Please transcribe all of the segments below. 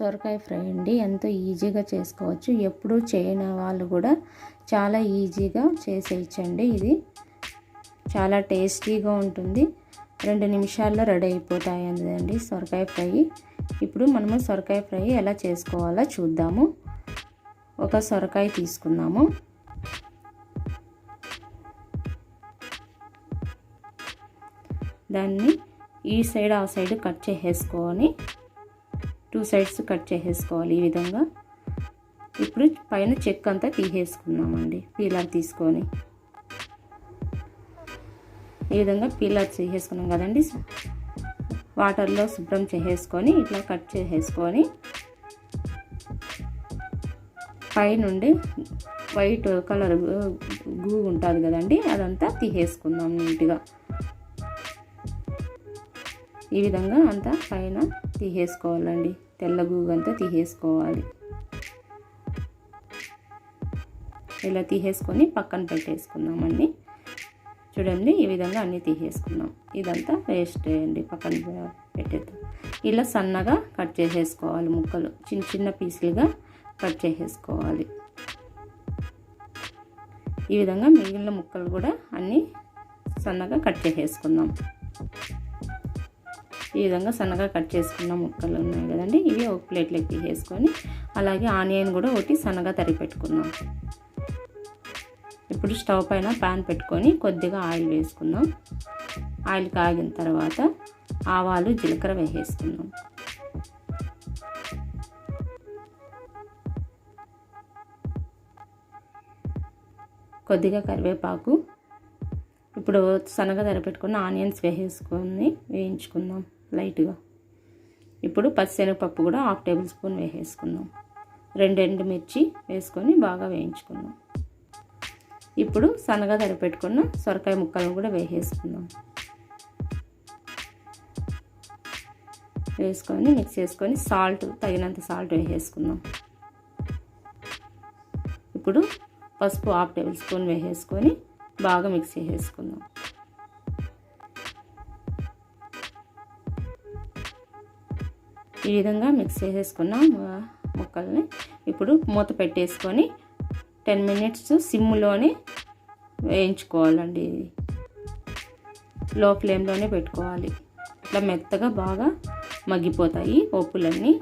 సొరకాయ ఫ్రై అండి. ఎంతో ఈజీగా చేసుకోవచ్చు. ఎప్పుడూ చేయని వాళ్ళు కూడా చాలా ఈజీగా చేసేయచ్చండి ఇది. చాలా టేస్టీగా ఉంటుంది. రెండు నిమిషాల్లో రెడీ అయిపోతాయి అండి సొరకాయ ఫ్రై. ఇప్పుడు మనము సొరకాయ ఫ్రై ఎలా చేసుకోవాలో చూద్దాము. ఒక సొరకాయ తీసుకుందాము. దాన్ని ఈ సైడ్ ఆ సైడ్ కట్ చేసేసుకొని టూ సైడ్స్ కట్ చేసేసుకోవాలి ఈ విధంగా. ఇప్పుడు పైన చెక్ అంతా తీసేసుకున్నామండి పీలర్ తీసుకొని. ఈ విధంగా పీలర్ చేసేసుకున్నాం కదండి. వాటర్లో శుభ్రం చేసేసుకొని ఇట్లా కట్ చేసేసుకొని పైనుండి వైట్ కలర్ గూ ఉంటుంది కదండి అదంతా తీసేసుకుందాం నీట్గా. ఈ విధంగా అంతా పైన తీసేసుకోవాలండి. తెల్ల గూగంతా తీసేసుకోవాలి. ఇలా తీసేసుకొని పక్కన పెట్టేసుకున్నామండి చూడండి ఈ విధంగా అన్నీ తీసేసుకున్నాం. ఇదంతా వేస్ట్ అండి పక్కన పెట్టేద్దాం. ఇలా సన్నగా కట్ చేసేసుకోవాలి ముక్కలు. చిన్న చిన్న పీసులుగా కట్ చేసేసుకోవాలి. ఈ విధంగా మిగిలిన ముక్కలు కూడా అన్నీ సన్నగా కట్ చేసేసుకుందాం. ఈ విధంగా సన్నగా కట్ చేసుకున్న ముక్కలు ఉన్నాయి కదండి. ఇవి ఒక ప్లేట్లోకి తీసేసుకొని అలాగే ఆనియన్ కూడా ఒకటి సన్నగా తరిగి పెట్టుకున్నాం ఇప్పుడు స్టవ్ పైన ప్యాన్ పెట్టుకొని కొద్దిగా ఆయిల్ వేసుకుందాం. ఆయిల్ కాగిన తర్వాత ఆవాలు జీలకర్ర వేసేసుకుందాం. కొద్దిగా కరివేపాకు. ఇప్పుడు సన్నగా తరిపెట్టుకున్న ఆనియన్స్ వేసేసుకొని వేయించుకుందాం. లైట్గా. ఇప్పుడు పచ్చిశనగపప్పు కూడా హాఫ్ టేబుల్ స్పూన్ వేసేసుకుందాం. రెండు మిర్చి వేసుకొని బాగా వేయించుకుందాం. ఇప్పుడు సన్నగా తరిపెట్టుకున్న సొరకాయ ముక్కలను కూడా వేసేసుకుందాం. వేసుకొని మిక్స్ చేసుకొని సాల్ట్ తగినంత సాల్ట్ వేసేసుకుందాం. ఇప్పుడు పసుపు హాఫ్ టేబుల్ స్పూన్ వేసేసుకొని బాగా మిక్స్ చేసేసుకుందాం. ఈ విధంగా మిక్స్ చేసేసుకున్న ముక్కల్ని. ఇప్పుడు మూత పెట్టేసుకొని టెన్ మినిట్స్ సిమ్లోనే వేయించుకోవాలండి ఇది. లో ఫ్లేమ్లోనే పెట్టుకోవాలి. ఇట్లా మెత్తగా బాగా మగ్గిపోతాయి పప్పులన్నీ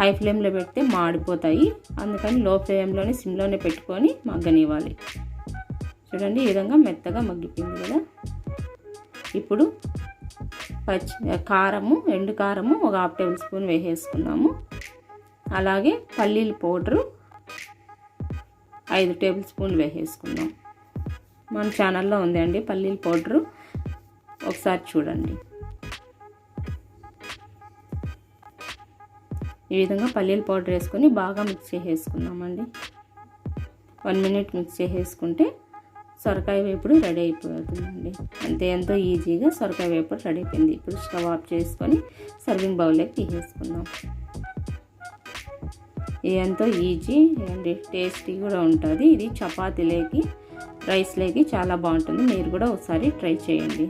హై ఫ్లేమ్లో పెడితే మాడిపోతాయి. అందుకని లో ఫ్లేమ్లోనే సిమ్లోనే పెట్టుకొని మగ్గనివ్వాలి. చూడండి ఈ విధంగా మెత్తగా మగ్గిపోయింది కదా. ఇప్పుడు పచ్చి కారము ఎండు కారము ఒక హాఫ్ టేబుల్ స్పూన్ వేసేసుకున్నాము. అలాగే పల్లీల పౌడరు ఐదు టేబుల్ స్పూన్ వేసేసుకున్నాం. మన ఛానల్లో ఉందండి పల్లీల పౌడరు. ఒకసారి చూడండి. ఈ విధంగా పల్లీల పౌడర్ వేసుకొని బాగా మిక్స్ చేసేసుకున్నామండి. వన్ మినిట్ మిక్స్ చేసేసుకుంటే సొరకాయ వేపుడు రెడీ అయిపోతుందండి. అంతే ఎంతో ఈజీగా సొరకాయ వేపుడు రెడీ అయిపోయింది. ఇప్పుడు స్టవ్ ఆఫ్ చేసుకొని సర్వింగ్ బౌల్లోకి తీసేసుకుందాం. ఇది ఎంతో ఈజీ అండి. టేస్టీ కూడా ఉంటుంది. ఇది చపాతీలేకి రైస్లేకి చాలా బాగుంటుంది. మీరు కూడా ఒకసారి ట్రై చేయండి.